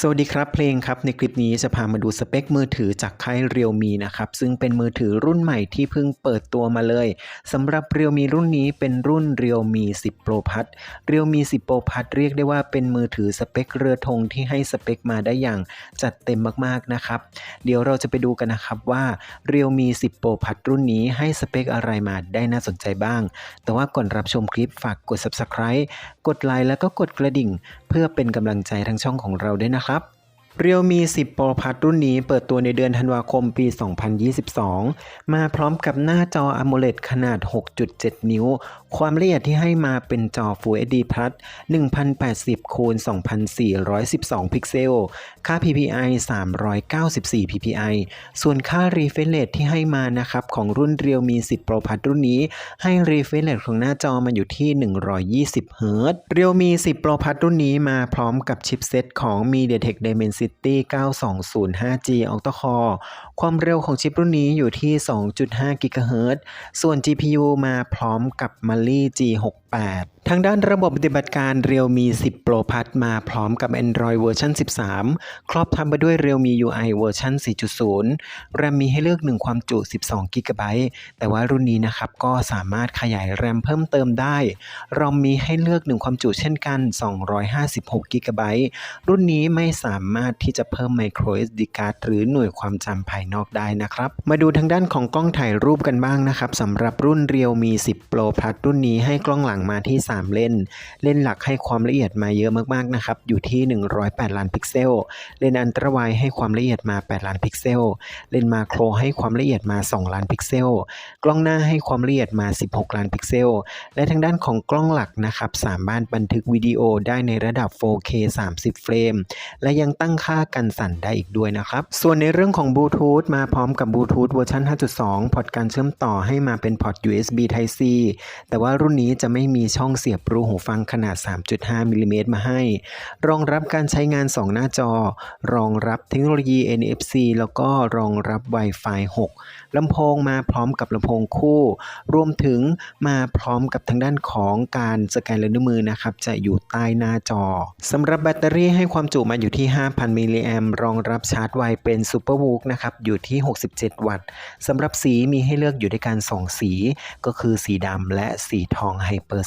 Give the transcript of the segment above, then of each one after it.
สวัสดีครับเพลงครับในคลิปนี้จะพามาดูสเปคมือถือจากค่ายเรียวมีนะครับซึ่งเป็นมือถือรุ่นใหม่ที่เพิ่งเปิดตัวมาเลยสำหรับเรียวมีรุ่นนี้เป็นรุ่นเรียวมี 10 Pro พัทเรียวมี 10 Pro พัทเรียกได้ว่าเป็นมือถือสเปคเรือธงที่ให้สเปคมาได้อย่างจัดเต็มมากๆนะครับเดี๋ยวเราจะไปดูกันนะครับว่าเรียวมี 10 Pro พัทรุ่นนี้ให้สเปคอะไรมาได้น่าสนใจบ้าง แต่ว่าก่อนรับชมคลิปฝากกด Subscribe กดไลค์แล้วก็กดกระดิ่งเพื่อเป็นกำลังใจทางช่องของเราด้วยนะครับ เรียวมี 10 Pro พัทรุ่นนี้เปิดตัวในเดือนธันวาคมปี 2022 มาพร้อมกับหน้าจอ AMOLED ขนาด 6.7 นิ้ว ความละเอียดที่ให้มาเป็นจอ Full HD Plus 1080คูณ2412 พิกเซล ค่า PPI 394 PPI ส่วนค่า refresh rate ที่ให้มานะครับ ของรุ่นเรียวมี 10 Pro พัทรุ่นนี้ ให้ refresh rate ของหน้าจอมาอยู่ที่ 120 Hz เรียวมี 10 Pro พัทรุ่นนี้มาพร้อมกับชิปเซตของ MediaTek Dimensity City 9205G Octa Core ความเร็วของชิปรุ่นนี้อยู่ที่ 2.5 GHz ส่วน GPU มาพร้อมกับ Mali G68 ทางด้านระบบปฏิบัติการ Realme 10 Pro Plus มาพร้อมกับ Android เวอร์ชัน13 ครอบทับไปด้วย Realme UI เวอร์ชัน4.0 แรมมีให้เลือก 1 ความจุ 12 g b แต่ว่ารุ่นนี้นะครับ ก็สามารถขยายแรมเพิ่มเติมได้รอมมีให้เลือก 1 ความจุเช่นกัน 256 g b รุ่นนี้ไม่สามารถที่จะเพิ่ม Micro SD card หรือหน่วยความจำภายนอกได้นะครับ มาดูทางด้านของกล้องถ่ายรูปกันบ้างนะครับสำหรับรุ่น Realme 10 Pro Plus รุ่นนี้ให้กล้องหลังมาที่3เล่น เล่นหลักให้ความละเอียดมาเยอะมากๆนะครับ อยู่ที่ 108 ล้านพิกเซล เล่นอันตรวายให้ความละเอียดมา 8 ล้านพิกเซล เล่นมาโครให้ความละเอียดมา 2 ล้านพิกเซล กล้องหน้าให้ความละเอียดมา 16 ล้านพิกเซล และทางด้านของกล้องหลักนะครับ สามารถบันทึกวิดีโอได้ในระดับ 4K 30 เฟรม และยังตั้งค่ากันสั่นได้อีกด้วยนะครับ ส่วนในเรื่องของบลูทูธมาพร้อมกับบลูทูธเวอร์ชัน5.2 พอร์ตการเชื่อมต่อให้มาเป็นพอร์ต USB Type C แต่ว่ารุ่นนี้จะไม่มีช่องสียบรูหูฟังขนาด 3.5 มิลลิเมตรมาให้ รองรับการใช้งาน 2 หน้าจอ รองรับเทคโนโลยี NFC แล้วก็รองรับ Wi-Fi 6ลำโพงมาพร้อมกับลำโพงคู่ รวมถึงมาพร้อมกับทางด้านของการสแกนลายนิ้วมือนะครับ จะอยู่ใต้หน้าจอสำหรับแบตเตอรี่ให้ความจุมาอยู่ที่ 5,000 มิลลิแอมรองรับชาร์จไวเป็น Super w o o นะครับอยู่ที่ 67 วัตต์สำหรับสีมีให้เลือกอยู่ด้วยกัน2สี ก็คือสีดำและสีทอง Hyper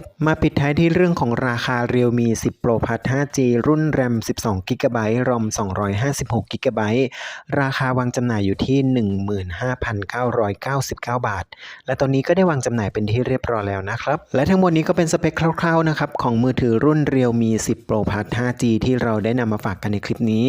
Space มาปิดท้ายที่เรื่องของราคา Realme 10 Pro Plus 5G รุ่น RAM 12 GB ROM 256 GB ราคาวางจำหน่ายอยู่ที่ 15,999 บาท และตอนนี้ก็ได้วางจำหน่ายเป็นที่เรียบร้อยแล้วนะครับ และทั้งหมดนี้ก็เป็นสเปคคร่าวๆนะครับของมือถือรุ่น Realme 10 Pro Plus 5G ที่เราได้นำมาฝากกันในคลิปนี้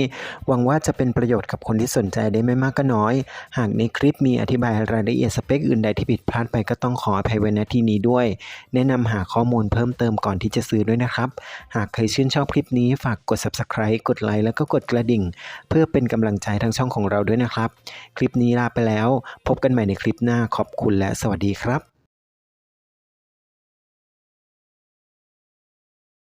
หวังว่าจะเป็นประโยชน์กับคนที่สนใจได้ไม่มากก็น้อย หากในคลิปมีอธิบายรายละเอียดสเปคอื่นใดที่ผิดพลาดไปก็ต้องขออภัยไว้ณที่นี้ด้วย แนะนำหาข้ออมูลเพิ่มเติมก่อนที่จะซื้อด้วยนะครับ หากใครชื่นชอบคลิปนี้ฝากกด Subscribe กดไลค์แล้วก็กดกระดิ่ง เพื่อเป็นกำลังใจทางช่องของเราด้วยนะครับ คลิปนี้ลาไปแล้ว พบกันใหม่ในคลิปหน้าขอบคุณและสวัสดีครับ